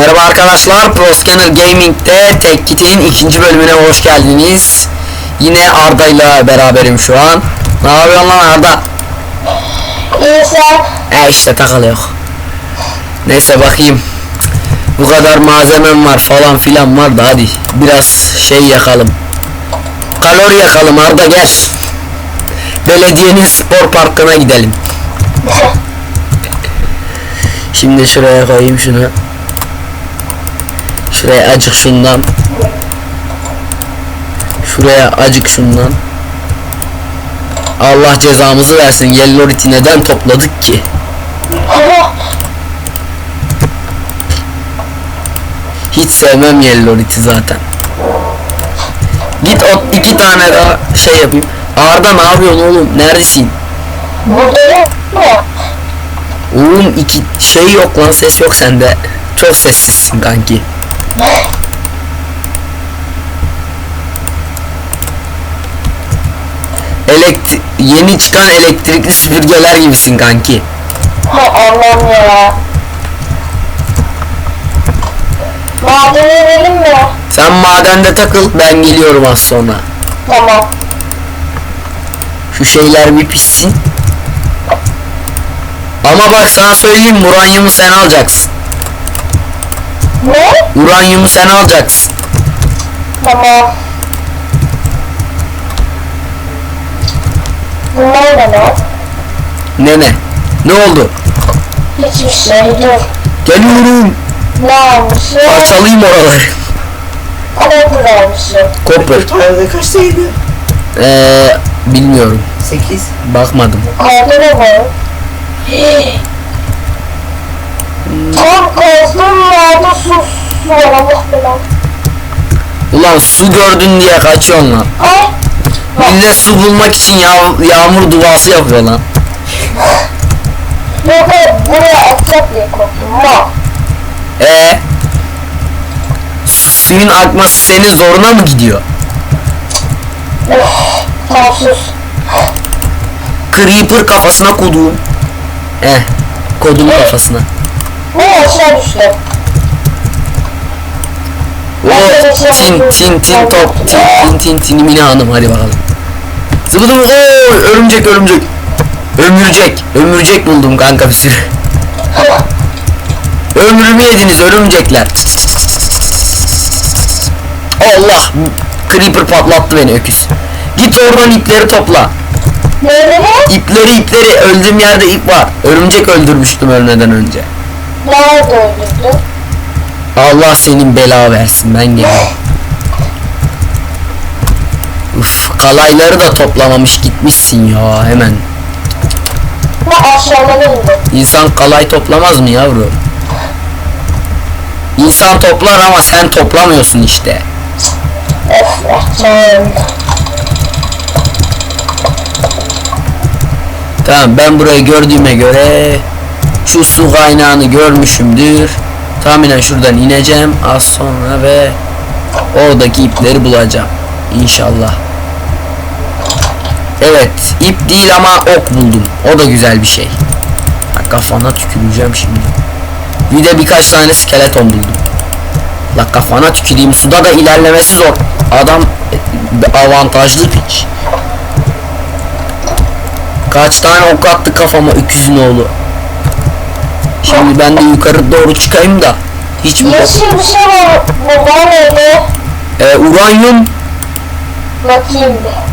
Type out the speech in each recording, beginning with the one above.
Merhaba arkadaşlar, ProScanner Gaming'de Tek Kit'in ikinci bölümüne hoş geldiniz. Yine Arda ile beraberim şu an. Ne yapıyorsun lan Arda? İyi sen. E işte takılıyor. Neyse bakayım. Bu kadar malzemem var falan filan var da hadi biraz şey yakalım. Kalori yakalım Arda gel. Belediyenin spor parkına gidelim. Şimdi şuraya koyayım şunu. Şuraya acık şundan. Şuraya acık şundan. Allah cezamızı versin. Yelloriti neden topladık ki? Hiç sevmem Yelloriti zaten. Git o iki tane daha şey yapayım. Arda ne yapıyorsun oğlum? Neredesin? Oğlum iki şey yok lan ses yok sende. Çok sessizsin kanki. Elektri yeni çıkan elektrikli süpürgeler gibisin kanki. Ha Allah'ım ya. Madene inelim mi? Sen madende takıl ben geliyorum az sonra. Tamam. Şu şeyler bir pişsin. Ama bak sana söyleyeyim uranyumu sen alacaksın. Ne? Uranyumu sen alacaksın. Tamam. Bunlar da ne? Ne ne? Ne oldu? Hiçbir şey dur. Geliyorum. Ne almışım? Parçalayayım oraları. Ne kullanmışım? Copper. Totalde kaçtaydı? Eee bilmiyorum. 8. Bakmadım. Orada ne var? Tam kazdım yerde su su var Allah belanı. Ulan su gördün diye kaçıyorsun lan. Ay. Millet su bulmak için yağ- yağmur duası yapıyor lan. Yok hayır buraya atacak diye korktum. Ma. Ee, suyun akması senin zoruna mı gidiyor? Tamam sus. Creeper kafasına koduğum. Eh, kodum kafasına. Ne aşağı düştü. O tin tin tin top tin tin tin tin Mine Hanım hadi bakalım. Zıbıdım oy örümcek örümcek. Ömürcek. Ömürcek buldum kanka bir sürü. Ömrümü yediniz örümcekler. Allah Creeper patlattı beni öküz. Git oradan ipleri topla. İpleri ipleri öldüğüm yerde ip var. Örümcek öldürmüştüm ölmeden önce. Nerede öldürdün? Allah senin bela versin ben geliyorum. Uf kalayları da toplamamış gitmişsin ya hemen. Ne aşağıdan indim. İnsan kalay toplamaz mı yavrum? İnsan toplar ama sen toplamıyorsun işte. Öf Ercan. Tamam ben burayı gördüğüme göre şu su kaynağını görmüşümdür. Tahminen şuradan ineceğim az sonra ve oradaki ipleri bulacağım. İnşallah. Evet ip değil ama ok buldum. O da güzel bir şey. Ha, kafana tüküreceğim şimdi. Bir de birkaç tane skeleton buldum. La kafana tüküreyim suda da ilerlemesi zor. Adam e, avantajlı piç. Kaç tane ok attı kafama öküzün oğlu. Şimdi ben de yukarı doğru çıkayım da. Hiç mi Yeşil bir şey var. Burada neydi? Ee, uranyum Bakayım bir.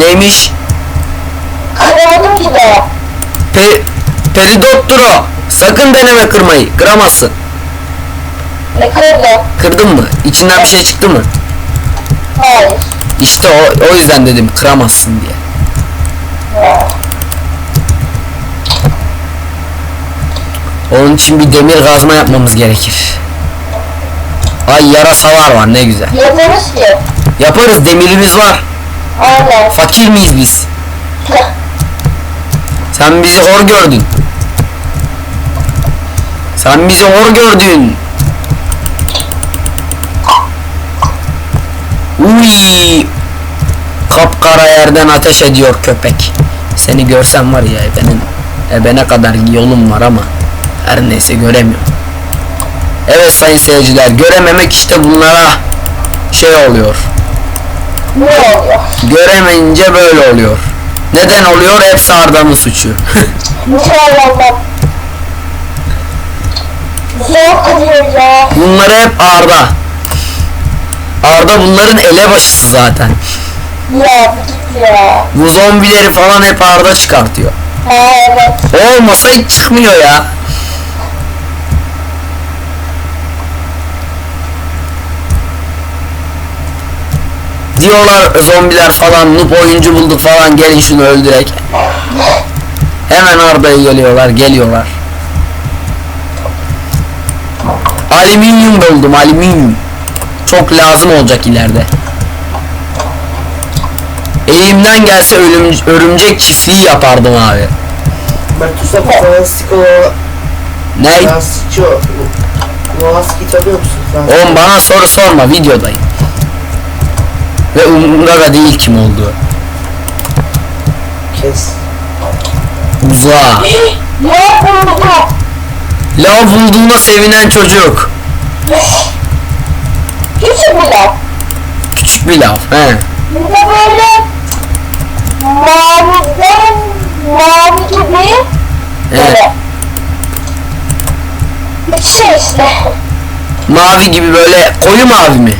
neymiş? Kıramadım ki. Pe peridottur o. Sakın deneme kırmayı. Kıramazsın. Ne kırdı? Kırdın mı? İçinden bir şey çıktı mı? Hayır. İşte o, o yüzden dedim kıramazsın diye. Onun için bir demir kazma yapmamız gerekir. Ay yarasalar var ne güzel. Yaparız ki. Yaparız demirimiz var. Aynen. Fakir miyiz biz? Sen bizi hor gördün. Sen bizi hor gördün. Uy. Kapkara yerden ateş ediyor köpek. Seni görsem var ya benim Ebene kadar yolum var ama her neyse göremiyorum. Evet sayın seyirciler görememek işte bunlara şey oluyor. Ne oluyor? Göremeyince böyle oluyor. Neden oluyor? Hepsi Arda'nın suçu. Bunları hep Arda. Arda bunların elebaşısı zaten. Ya ya. Bu zombileri falan hep Arda çıkartıyor. Ha evet. Olmasa hiç çıkmıyor ya. Diyorlar zombiler falan noob oyuncu bulduk falan gelin şunu öldürek. Hemen Arda'ya geliyorlar geliyorlar. Alüminyum buldum alüminyum. Çok lazım olacak ileride. Elimden gelse ölüm, örümcek çiftliği yapardım abi. Sai fantastico Ne? tanıyor musun sen? Oğlum bana soru sorma videodayım. Ve umurumda da değil kim olduğu. Kes. Uzağa. Lav bulduğuna sevinen çocuk. Küçük bir laf. Küçük bir lav. He. Bir de böyle maviden mavi gibi He. böyle bir şey işte. Mavi gibi böyle koyu mavi mi?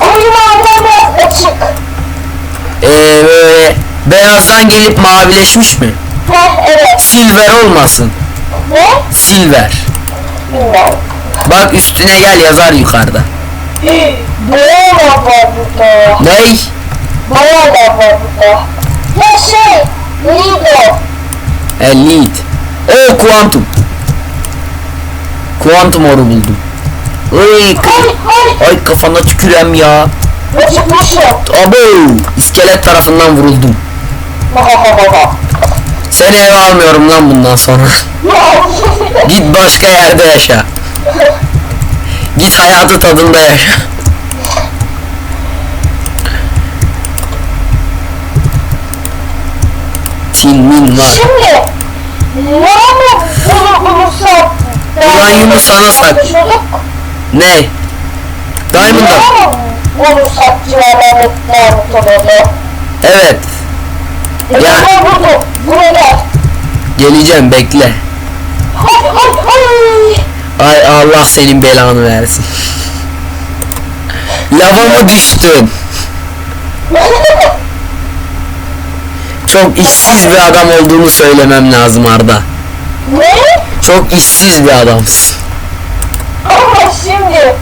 Biraz açık. Ee, böyle beyazdan gelip mavileşmiş mi? Heh evet. Silver olmasın. Ne? Silver. Bilmiyorum. Bak üstüne gel yazar yukarıda. Bayağı da var burada. Ney? Bayağı da var burada. Ya şey, Lido. E, lead. O kuantum. Kuantum oru buldum. Ay, ay kafana tükürem ya. Abo! İskelet tarafından vuruldum. Seni eve almıyorum lan bundan sonra. Git başka yerde yaşa. Git hayatı tadında yaşa. Tin min var. Şimdi ne bunu bulursak Uranyumu sana sak. Ne? Civarlarında muhtemelen. Evet. Ya. Buraya gel. Geleceğim bekle. Hay hay hay. Ay Allah senin belanı versin. Lava mı düştün? Çok işsiz bir adam olduğunu söylemem lazım Arda. ne? Çok işsiz bir adamsın. Ama şimdi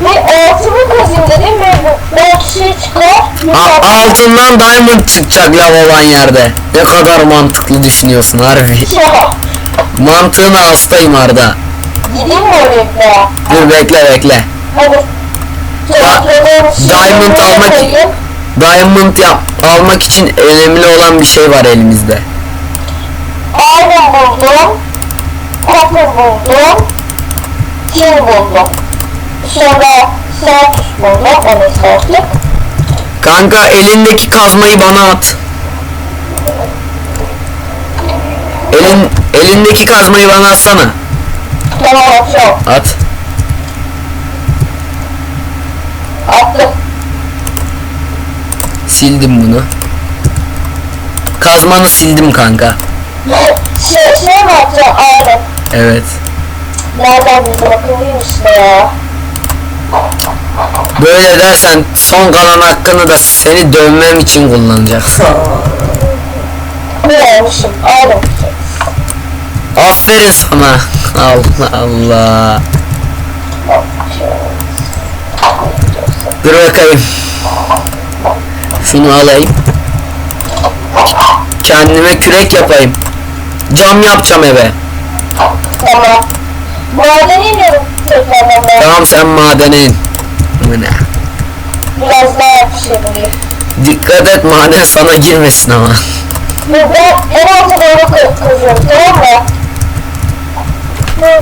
bir altını kazayım dedim ve belki şey çıkar. A- altından diamond çıkacak lav olan yerde. Ne kadar mantıklı düşünüyorsun harbi. Ya. Mantığına hastayım Arda. Gideyim mi oraya bir daha? Dur bekle bekle. Hadi. Topladığım diamond almak- koyayım. Diamond yap almak için önemli olan bir şey var elimizde. Iron buldum. Copper buldum. Tin buldum. Sonra Kanka elindeki kazmayı bana at. Elin elindeki kazmayı bana atsana. Tamam atıyorum. At. Attım. Sildim bunu. Kazmanı sildim kanka. Şey, şey mi? Iron. Evet. Nereden bildim akıllıyım işte ya. Böyle dersen son kalan hakkını da seni dövmem için kullanacaksın. Ne olmuşum? Iron. Aferin sana. Allah Allah. Dur bakayım. Şunu alayım. Kendime kürek yapayım. Cam yapacağım eve. Tamam. Maden iniyorum. Tamam sen madene in. Ne? Biraz daha bulayım. Dikkat et maden sana girmesin ama. Ben en alta doğru kazıyorum tamam mı? Ne?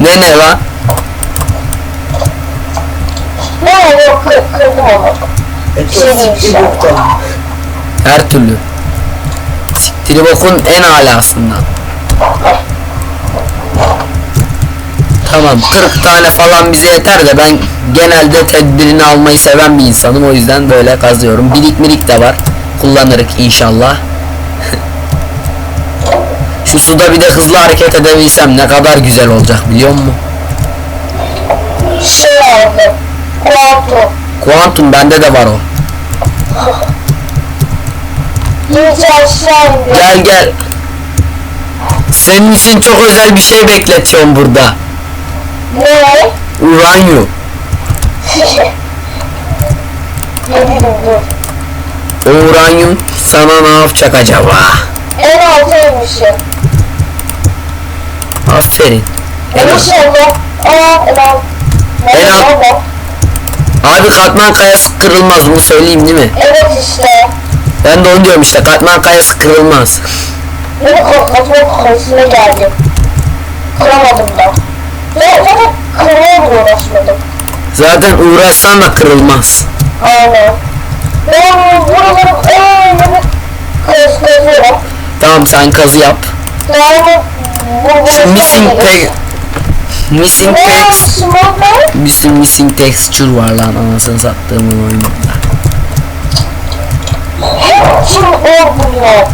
Ne ne lan? Ne yok kır, kırdım onu. Şey. Her türlü. Siktiri bokun en alasından. Tamam 40 tane falan bize yeter de ben genelde tedbirini almayı seven bir insanım o yüzden böyle kazıyorum. Birik mirik de var. Kullanırık inşallah. Şu suda bir de hızlı hareket edebilsem ne kadar güzel olacak biliyor musun? Şey aldım. Kuantum. Kuantum bende de var o. Gel gel. Senin için çok özel bir şey bekletiyorum burada. Ne? Uranyum. Ne. O uranyum sana ne yapacak acaba? En altıymışım. Aferin. En alt. Aa en alt. En alt. Abi katman kayası kırılmaz bunu söyleyeyim değil mi? Evet işte. Ben de onu diyorum işte katman kayası kırılmaz. Beni korkutma konusuna geldim. Kıramadım da. Ve zaten kırmaya bile uğraşmadım. Zaten uğraşsan da kırılmaz. Aynen. Ben buraları öyle kız kızıyorum. Tamam sen kazı yap. Yani bu Şu missing te missing text bir sürü missing texture var lan anasını sattığımın oyununda. Kim o bunlar?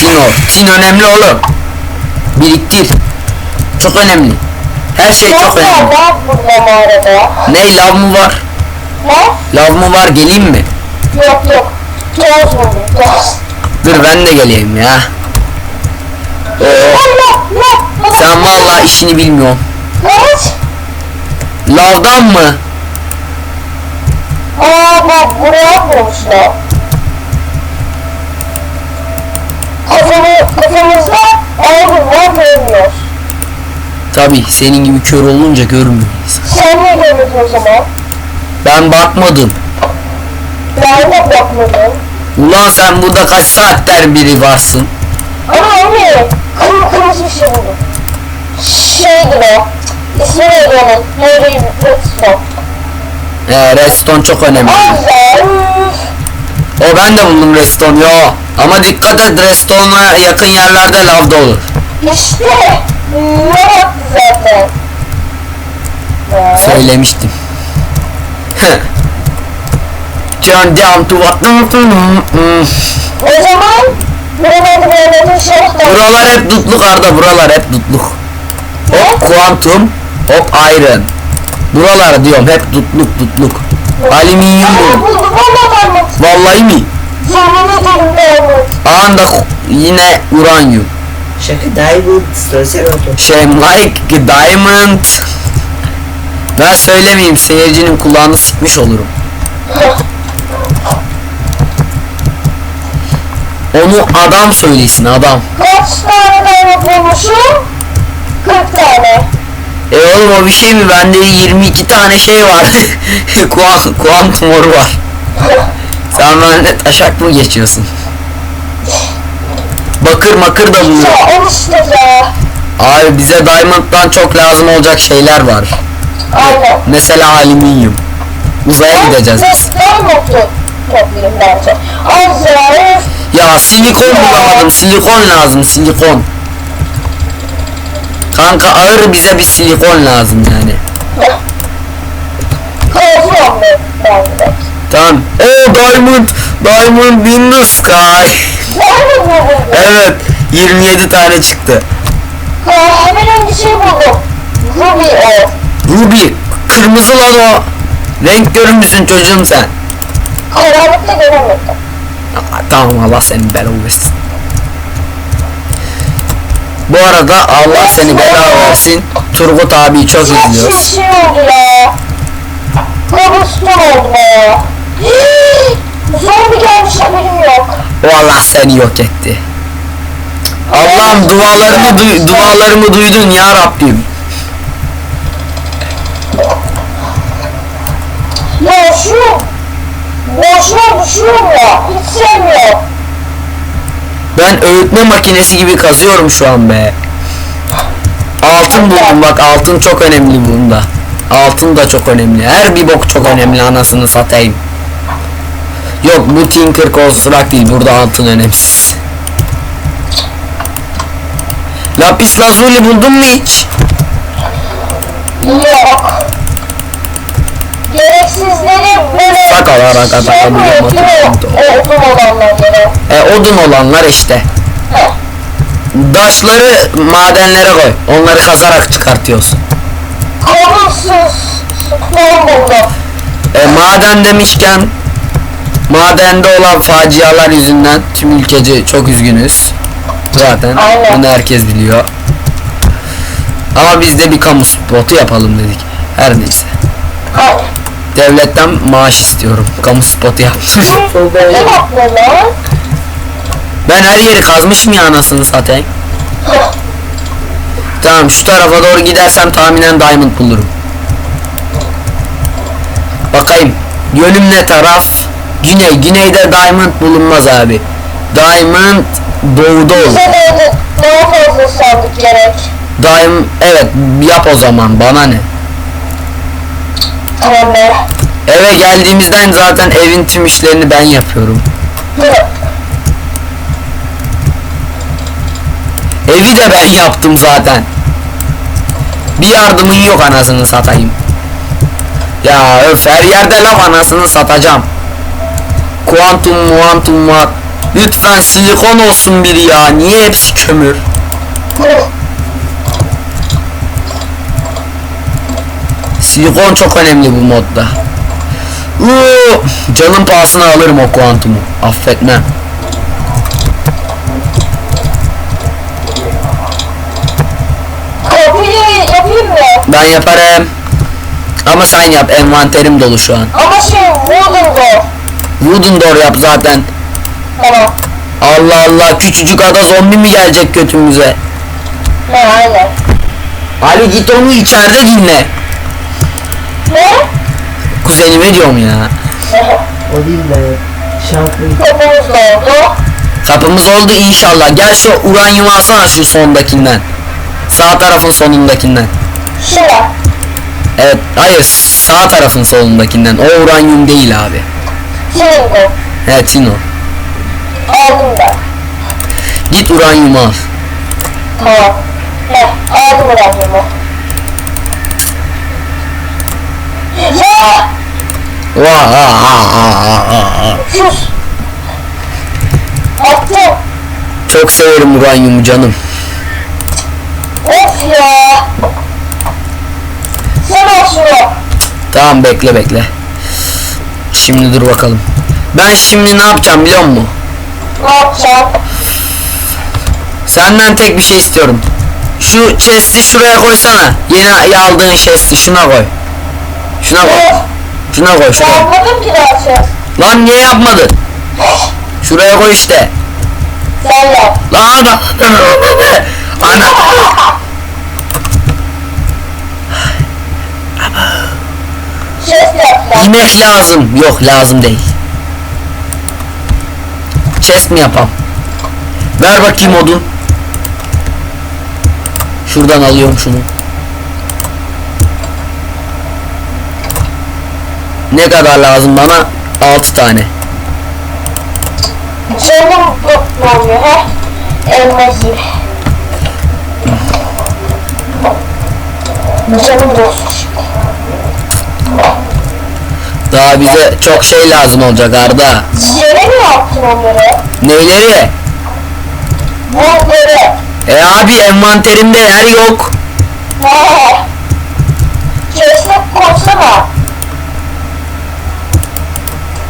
Tin o. Tin önemli oğlum. Biriktir. Çok önemli. Her şey çok önemli. ne lav mı var? Ne? Lav mı var geleyim mi? Yok yok. Toz. Dur ben de geleyim ya. Oo, Allah Allah. sen vallahi işini bilmiyorsun. Kaç? Lavdan mı? Aa bak buraya atmamışlar. Kafamı, kafamızda ayrım var görmüyoruz. Tabi senin gibi kör olunca görmüyor insan. Sen niye görmedin o zaman? Ben bakmadım. Ben de bakmadım. Ulan sen burada kaç saatler biri varsın? Ama anne, kırmızı kırmızı bir şey buldum. Şeydi o. İsmi neydi onun? Harry Redstone. Ee, redstone çok önemli. Üf. O ben de buldum redstone yo. Ama dikkat et redstone'a yakın yerlerde lav dolu. İşte, Söylemiştim. Turn down to what? O zaman böyle. Buralar hep dutluk Arda buralar hep dutluk. Hop kuantum, hop iron. Buralar diyorum hep dutluk dutluk. Alüminyum bu. Vallahi mi? Yemin ederim. Anda yine uranyum. Şey like diamond. Ben söylemeyeyim seyircinin kulağını sıkmış olurum. Onu adam söylesin adam. Kaç tane diamond bulmuşum? 40 tane. E oğlum o bir şey mi? Bende 22 tane şey var. Kuan, kuantum oru var. Sen bende taşak mı geçiyorsun? Bakır makır da buluyor. Ya onu işte ya. Abi bize diamond'dan çok lazım olacak şeyler var. Aynen. Mesela alüminyum. Uzaya gideceğiz biz. Diamond'u toplayayım bence. Az ya, silikon bulamadım. Silikon lazım silikon. Kanka ağır bize bir silikon lazım yani. Ben. Tamam. Oh diamond. Diamond in the sky. Evet. 27 tane çıktı. Ha, hemen önce şey buldum. Ruby o. Ruby. Kırmızı lan o. Renk görmüşsün çocuğum sen. Karanlıkta. Aa, Tamam Allah senin belanı versin. Bu arada Allah seni bela versin. Turgut abi çok izliyoruz. şey oldu ya. Kabuston oldu ya. Zombi gelmiş haberim yok. O Allah seni yok etti. Allah'ım dualarımı duy- dualarımı duydun ya Rabbim. Ya şu boşluğa düşüyorum ya. Hiç sevmiyorum. Ben öğütme makinesi gibi kazıyorum şu an be. Altın buldum bak altın çok önemli bunda. Altın da çok önemli. Her bir bok çok önemli anasını satayım. Yok bu Tinker Construct değil burada altın önemsiz. Lapis lazuli buldun mu hiç? Yok. Gereksizleri böyle Sakal, ara, kata, şey değil mi? O Odun olanları. E odun olanlar işte. Heh. Daşları madenlere koy. Onları kazarak çıkartıyorsun. Kabursuz stone buldum. E, maden demişken madende olan facialar yüzünden tüm ülkece çok üzgünüz. Zaten Aynen. bunu herkes biliyor. Ama biz de bir kamu spotu yapalım dedik. Her neyse. Devletten maaş istiyorum. Kamu spotu lan? ben her yeri kazmışım ya anasını satayım. Tamam şu tarafa doğru gidersem tahminen diamond bulurum. Bakayım. Yönüm ne taraf? Güney. Güneyde diamond bulunmaz abi. Diamond doğuda olur. Bize de daha fazla sandık gerek. Diamond evet yap o zaman bana ne? Tamam be. Eve geldiğimizden zaten evin tüm işlerini ben yapıyorum. Evi de ben yaptım zaten. Bir yardımın yok anasını satayım. Ya öf her yerde laf anasını satacağım. Kuantum muantum var. Lütfen silikon olsun biri ya. Niye hepsi kömür? Silikon çok önemli bu modda. Uuu, canın pahasına alırım o kuantumu. Affetmem. Ben yaparım. Ama sen yap. Envanterim dolu şu an. Ama şey wooden door. Wooden door yap zaten. Tamam. Allah Allah küçücük ada zombi mi gelecek götümüze? Ne aynen. Ali git onu içeride dinle. Ne? Kuzenime diyorum ya. O değil de şampiyon. Kapımız oldu. Tapımız oldu inşallah. Gel şu uranyumu alsana şu sondakinden. Sağ tarafın sonundakinden. Şuna. Evet, hayır sağ tarafın solundakinden. O uranyum değil abi. Bu. Evet Tino. Aldım ben. Git uranyumu al. Tamam. Heh, aldım uranyumu. Ya! Vah ha ha ha ha ha. Sus! Attım. Çok severim uranyumu canım. Of ya! Sen al şunu. Tamam bekle bekle. Şimdi dur bakalım. Ben şimdi ne yapacağım biliyor musun? Ne yapacağım? Senden tek bir şey istiyorum. Şu chest'i şuraya koysana. Yeni aldığın chest'i şuna koy. Şuna koy. Ne? Şuna koy şuraya. Yapmadım ki daha şey. Lan niye yapmadın? Şuraya koy işte. Sen yap. Lan ana. Ana. Chest yapacağım. Yemek lazım. Yok lazım değil. Chest mi yapam? Ver bakayım odun. Şuradan alıyorum şunu. Ne kadar lazım bana? 6 tane. Canım. Heh. Elma yiyeyim. Canım dostum. Daha bize çok şey lazım olacak Arda. Yere mi yaptın onları? Neyleri? Bunları. E abi envanterimde yer yok. He. Chest'e koysana.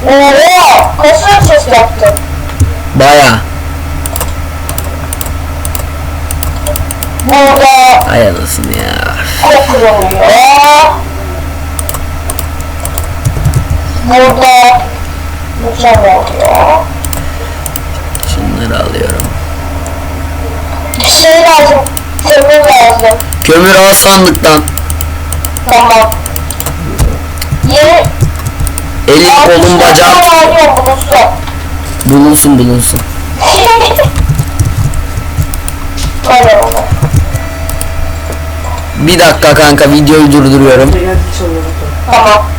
Oo, kaç tane chest yaptın? Baya. Burada Ay anasını ya. kokuyor. Burada mükemmel oluyor. Şunları alıyorum. Şey lazım. Kömür lazım. Kömür al sandıktan. Tamam. Yeni Elin kolun bacağın su. bulunsun bulunsun. Bir dakika kanka videoyu durduruyorum. Tamam.